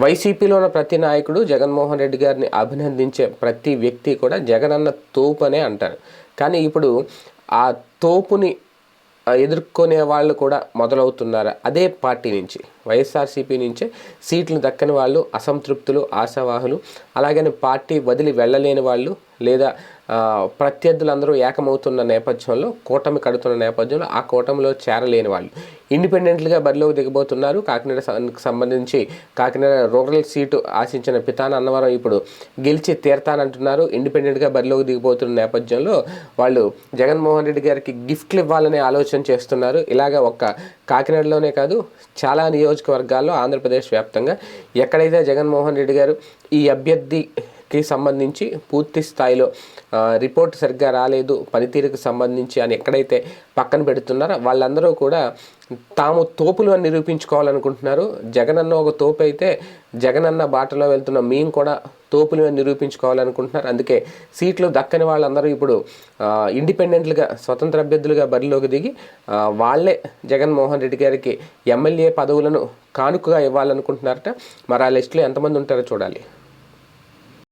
వైసీపీలో ఉన్న ప్రతి నాయకుడు జగన్మోహన్ రెడ్డి గారిని అభినందించే ప్రతి వ్యక్తి కూడా జగన్ అన్న తోపు అనే అంటారు. కానీ ఇప్పుడు ఆ తోపుని ఎదుర్కొనే వాళ్ళు కూడా మొదలవుతున్నారు. అదే పార్టీ నుంచి వైఎస్ఆర్సీపీ నుంచే సీట్లు దక్కని వాళ్ళు అసంతృప్తులు ఆశావాహులు అలాగని పార్టీ వదిలి వెళ్ళలేని వాళ్ళు లేదా ప్రత్యర్థులందరూ ఏకమవుతున్న నేపథ్యంలో కూటమి కడుతున్న నేపథ్యంలో ఆ కూటమిలో చేరలేని వాళ్ళు. ఇండిపెండెంట్గా బరిలోకి దిగబోతున్నారు. కాకినాడ సంబంధించి కాకినాడ రూరల్ సీటు ఆశించిన పితాన అన్నవరం ఇప్పుడు గెలిచి తీరతానంటున్నారు. ఇండిపెండెంట్గా బరిలోకి దిగిపోతున్న నేపథ్యంలో వాళ్ళు జగన్మోహన్ రెడ్డి గారికి గిఫ్ట్లు ఇవ్వాలనే ఆలోచన చేస్తున్నారు. ఇలాగ ఒక్క కాకినాడలోనే కాదు చాలా నియోజకవర్గాల్లో ఆంధ్రప్రదేశ్ వ్యాప్తంగా ఎక్కడైతే జగన్మోహన్ రెడ్డి గారు ఈ అభ్యర్థి కి సంబంధించి పూర్తి స్థాయిలో రిపోర్ట్ సరిగ్గా రాలేదు పనితీరుకు సంబంధించి అని ఎక్కడైతే పక్కన పెడుతున్నారో వాళ్ళందరూ కూడా తాము తోపులు అని నిరూపించుకోవాలనుకుంటున్నారు. జగనన్న ఒక తోపు అయితే జగనన్న బాటలో వెళ్తున్న మేము కూడా తోపులు అని నిరూపించుకోవాలనుకుంటున్నారు. అందుకే సీట్లు దక్కని వాళ్ళందరూ ఇప్పుడు ఇండిపెండెంట్లుగా స్వతంత్ర అభ్యర్థులుగా బరిలోకి దిగి వాళ్ళే జగన్మోహన్ రెడ్డి గారికి ఎమ్మెల్యే పదవులను కానుకగా ఇవ్వాలనుకుంటున్నారట. మరి ఆ లిస్టులో ఎంతమంది ఉంటారో చూడాలి.